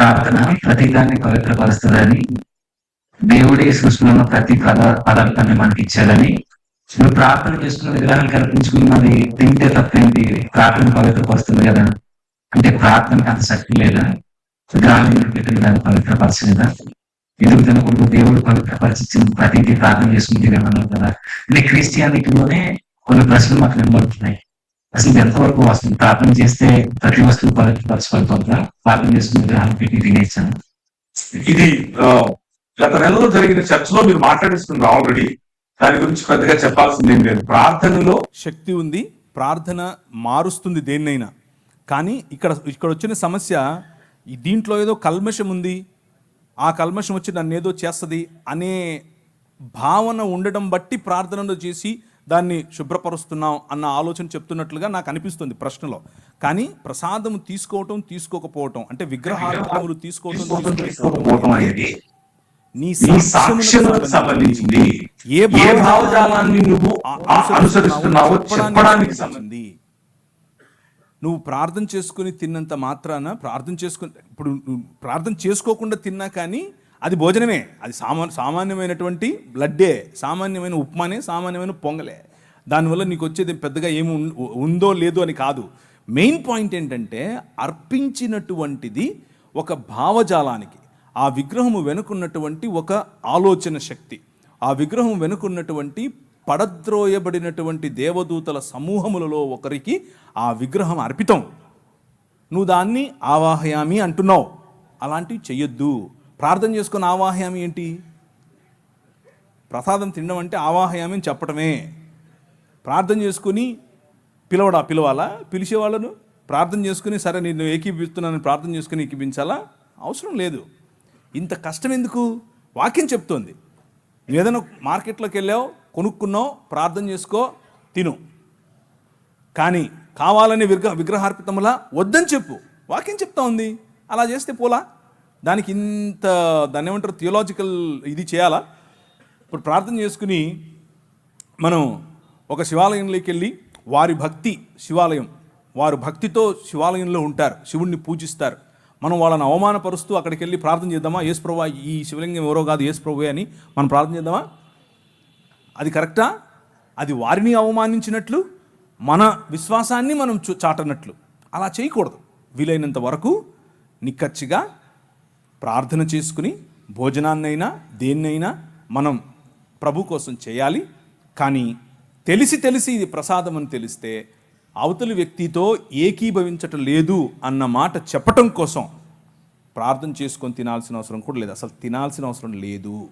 ప్రార్థన ప్రతిదాన్ని పవిత్రపరుస్తుందని దేవుడే సృష్టిలో ప్రతి పద పదార్థాన్ని మనకి ఇచ్చాడని నువ్వు ప్రార్థన చేసుకున్న విధానం కల్పించుకున్నది తింటే తప్పేంటి? ప్రార్థన పవిత్రపరుస్తుంది కదా. అంటే ప్రార్థనకి అంత శక్తి లేదా? విగ్రహాలు పెట్టిన దాన్ని పవిత్రపరచలేదా? ఎందుకు తినకూడదు దేవుడు పవిత్రపరిచిన ప్రతిదీ ప్రార్థన చేసుకుంటే కదా. అంటే క్రిస్టియానిటీలోనే కొన్ని ప్రశ్నలు మాకు నింబడుతున్నాయి అసలు ఎంతవరకు వస్తుంది ప్రార్థన చేస్తే ప్రతి వస్తువు పవిత్రపరచబడుతుందా ప్రార్థన విగ్రహాలు పెట్టి తినేసాను ఇది గత నెలలో జరిగిన చర్చలో మీరు మాట్లాడేస్తున్నారు ఆల్రెడీ దాని గురించి పెద్దగా చెప్పాల్సింది ఏం లేదు ప్రార్థనలో శక్తి ఉంది ప్రార్థన మారుస్తుంది దేన్నైనా. కానీ ఇక్కడ ఇక్కడ వచ్చిన సమస్య ఈ దీంట్లో ఏదో కల్మషం ఉంది. ఆ కల్మషం వచ్చి నన్ను ఏదో చేస్తుంది అనే భావన ఉండడం బట్టి ప్రార్థనలో చేసి దాన్ని శుభ్రపరుస్తున్నాం అన్న ఆలోచన చెప్తున్నట్లుగా నాకు అనిపిస్తుంది ప్రశ్నలో. కానీ ప్రసాదం తీసుకోవటం తీసుకోకపోవటం అంటే విగ్రహార్థములు తీసుకోవటం తీసుకోకపోవటం అనేది నీ సాక్ష్యములకు సంబంధించింది. ఏ భావజాలాన్ని నువ్వు ఆ- అనుసరిస్తున్నావో చెప్పడానికి సంబంధించి నువ్వు ప్రార్థన చేసుకుని తిన్నంత మాత్రాన ప్రార్థన చేసుకుని ఇప్పుడు ప్రార్థన చేసుకోకుండా తిన్నా కానీ అది భోజనమే. అది సామా సామాన్యమైనటువంటి బ్లడ్డే. సామాన్యమైన ఉప్మానే సామాన్యమైన పొంగలే. దానివల్ల నీకు వచ్చేది పెద్దగా ఏమి ఉందో లేదో అని కాదు. మెయిన్ పాయింట్ ఏంటంటే అర్పించినటువంటిది ఒక భావజాలానికి ఆ విగ్రహము వెనుకున్నటువంటి ఒక ఆలోచన శక్తి. ఆ విగ్రహం వెనుకున్నటువంటి పడద్రోయబడినటువంటి దేవదూతల సమూహములలో ఒకరికి ఆ విగ్రహం అర్పితం. నువ్వు దాన్ని ఆవాహయామి అంటున్నావు. అలాంటివి చెయ్యొద్దు. ప్రార్థన చేసుకున్న ఆవాహయామి ఏంటి? ప్రసాదం తినడం అంటే ఆవాహయామి అని చెప్పటమే. ప్రార్థన చేసుకుని పిలవడా? పిలవాలా? పిలిచే వాళ్ళను? ప్రార్థన చేసుకుని సరే నేను ఏకీపిస్తున్నాను ప్రార్థన చేసుకుని ఏకీపించాలా అవసరం లేదు. ఇంత కష్టం ఎందుకు? వాక్యం చెప్తోంది. ఏదైనా మార్కెట్లోకి వెళ్ళావు కొనుక్కున్నావు ప్రార్థన చేసుకో తిను. కానీ కావాలని విగ్రహ విగ్రహార్పితములా వద్దని చెప్పు. వాక్యం చెప్తా ఉంది. అలా చేస్తే పోలా? దానికి ఇంత దాన్ని ఏమంటారు థియోలాజికల్ ఇది చేయాలా? ఇప్పుడు ప్రార్థన చేసుకుని మనం ఒక శివాలయంలోకి వెళ్ళి వారి భక్తి శివాలయం వారు భక్తితో శివాలయంలో ఉంటారు శివుణ్ణి పూజిస్తారు. మనం వాళ్ళని అవమానపరుస్తూ అక్కడికి వెళ్ళి ప్రార్థన చేద్దామా? యేసుప్రభు ఈ శివలింగం ఎవరో కాదు యేసుప్రభు అని మనం ప్రార్థన చేద్దామా? అది కరెక్టా? అది వారిని అవమానించినట్లు మన విశ్వాసాన్ని మనం చాటనట్లు. అలా చేయకూడదు. వీలైనంత వరకు నిక్కచ్చిగా ప్రార్థన చేసుకుని భోజనాన్నైనా దేన్నైనా మనం ప్రభు కోసం చేయాలి. కానీ తెలిసి తెలిసి ఇది ప్రసాదం అని తెలిస్తే అవతలి వ్యక్తితో ఏకీభవించటం లేదు అన్న మాట చెప్పటం కోసం ప్రార్థన చేసుకొని తినాల్సిన అవసరం కూడా లేదు. అసలు తినాల్సిన అవసరం లేదు.